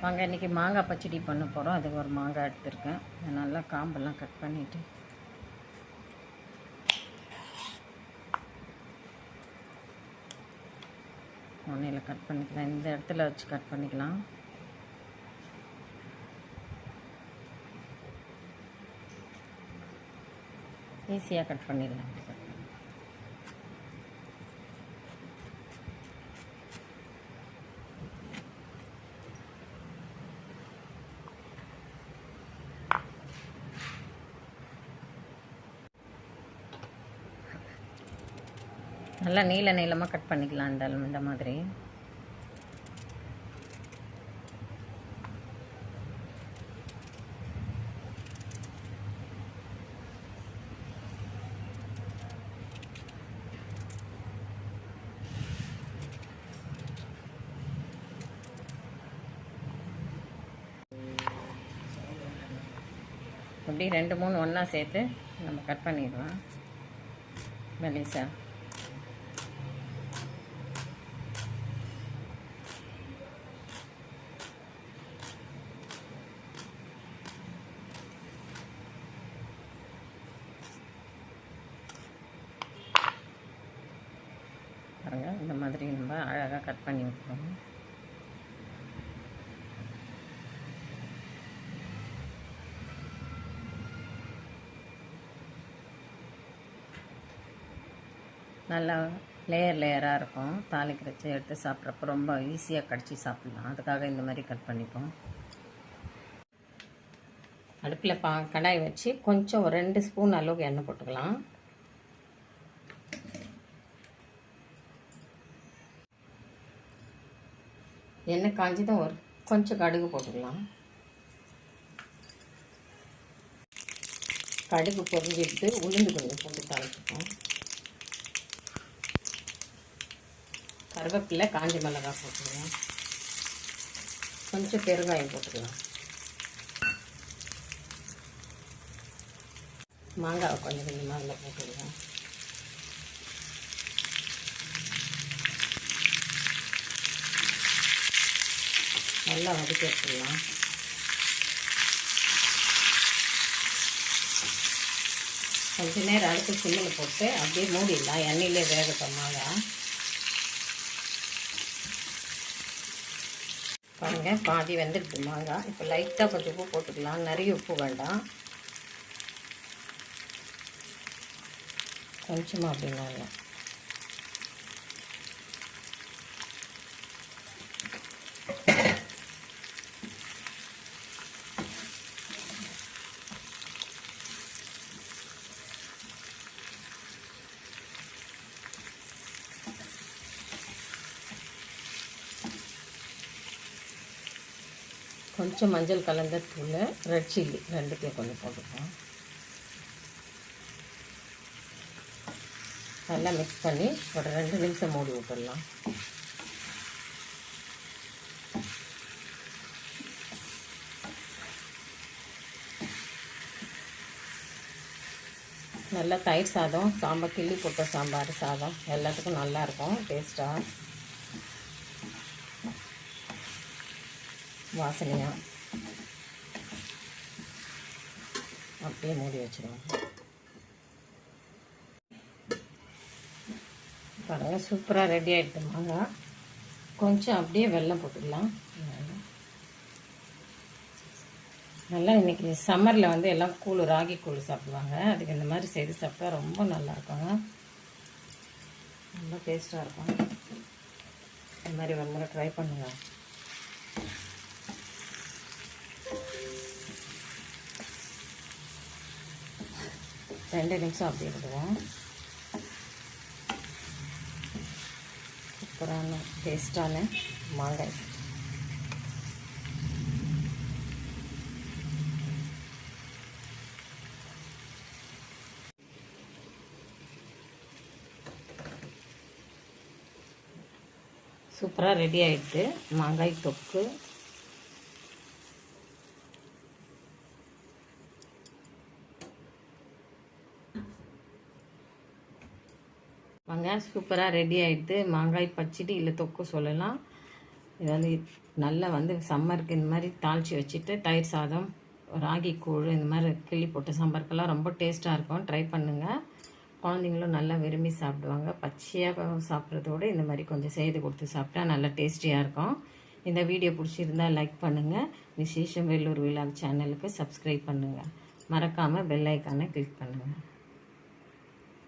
வாங்க இன்றைக்கி மாங்காய் பச்சடி பண்ண போகிறோம் அதுக்கு ஒரு மாங்காய் எடுத்திருக்கேன். நல்லா காம்பெல்லாம் கட் பண்ணிவிட்டு ஒன்றையில் கட் பண்ணிக்கலாம். இந்த இடத்துல வச்சு கட் பண்ணிக்கலாம். ஈஸியாக கட் பண்ணிடலாம். நல்லா நீள நீளமாக கட் பண்ணிக்கலாம் இந்த இந்த மாதிரி. இப்படி ரெண்டு மூணு ஒன்றா சேர்த்து நம்ம கட் பண்ணிடலாம் மெலிசா பாருங்க இந்த மாதிரி நம்ம அழகாக கட் பண்ணி விட்டுருவோம் நல்லா லேயர் லேயராக இருக்கும். தாளிக்கிறச்சு எடுத்து சாப்பிட்றப்ப ரொம்ப ஈஸியாக கடிச்சு சாப்பிட்லாம். அதுக்காக இந்த மாதிரி கட் பண்ணிப்போம். அடுப்பில் பா கடாய் வச்சு கொஞ்சம் ஒரு ரெண்டு ஸ்பூன் அளவுக்கு எண்ணெய் போட்டுக்கலாம். எண்ணெய் காஞ்சதும் ஒரு கொஞ்சம் கடுகு போட்டுக்கலாம். கடுகு பொறிஞ்சிட்டு உளுந்து கொஞ்சம் போட்டு தாளிச்சுப்போம். கருவேப்பிலை காஞ்ச மிளகாய் போட்டுக்கலாம். கொஞ்சம் பெருங்காயம் போட்டுக்கலாம். மாங்காவை கொஞ்சம் கொஞ்சமாக அதில் போட்டுக்கலாம். நல்லா வதக்கி வச்சிடலாம் கொஞ்ச நேரம் அடுத்து சிம்மில் போட்டு அப்படியே மூடிடலாம். எண்ணெயிலே வேகட்டும் மாங்காய் பாருங்க பாதி வெந்துடுது மாங்காய் இப்போ லைட்டாக கொஞ்சம் உப்பு போட்டுக்கலாம். நிறைய உப்பு வேண்டாம். கொஞ்சமாக அப்படின்னா கொஞ்சம் மஞ்சள் கலந்த தூள் ரெட் சில்லி ரெண்டுத்தையும் கொஞ்சம் போட்டுப்போம் நல்லா மிக்ஸ் பண்ணி ஒரு ரெண்டு நிமிஷம் மூடி விட்டுடலாம். நல்லா தயிர் சாதம் சாம்பார் கிள்ளி போட்ட சாம்பார் சாதம் எல்லாத்துக்கும் நல்லாயிருக்கும் டேஸ்ட்டாக வாசனையாக அப்படியே மூடி வச்சிடுவோம் பாருங்கள் சூப்பராக ரெடி ஆகிட்டுமாங்க கொஞ்சம் அப்படியே வெள்ளம் போட்டுக்கலாம். நல்லா இன்றைக்கி சம்மரில் வந்து எல்லாம் கூழ் ராகி கூழ் சாப்பிடுவாங்க. அதுக்கு இந்த மாதிரி செய்து சாப்பிட்டா ரொம்ப நல்லா ரொம்ப டேஸ்ட்டாக இருக்கும் இந்த மாதிரி ஒரு முறை ட்ரை பண்ணுங்கள் ரெண்டு நிமிஷம் அப்படி விடுவோம். சூப்பரான டேஸ்டான மாங்காய். சூப்பராக ரெடி ஆகிடுது மாங்காய் தொக்கு வாங்க சூப்பராக ரெடி ஆகிடுது மாங்காய் பச்சடி இல்லை தொக்கு சொல்லலாம். இது வந்து நல்லா வந்து சம்மருக்கு இந்த மாதிரி தாளித்து வச்சுட்டு தயிர் சாதம் ராகி கூழ் இந்த மாதிரி கிள்ளி போட்ட சாம்பாருக்கெல்லாம் ரொம்ப டேஸ்ட்டாக இருக்கும். ட்ரை பண்ணுங்கள் குழந்தைங்களும் நல்லா விரும்பி சாப்பிடுவாங்க. பச்சையாக சாப்பிட்றதோட இந்த மாதிரி கொஞ்சம் செய்து கொடுத்து சாப்பிட்டா நல்லா டேஸ்டியாக இருக்கும். இந்த வீடியோ பிடிச்சிருந்தா லைக் பண்ணுங்கள் விசேஷம் வெள்ளூர் விழா சேனலுக்கு சப்ஸ்கிரைப் பண்ணுங்கள் மறக்காமல் பெல் ஐக்கானை கிளிக் பண்ணுங்கள்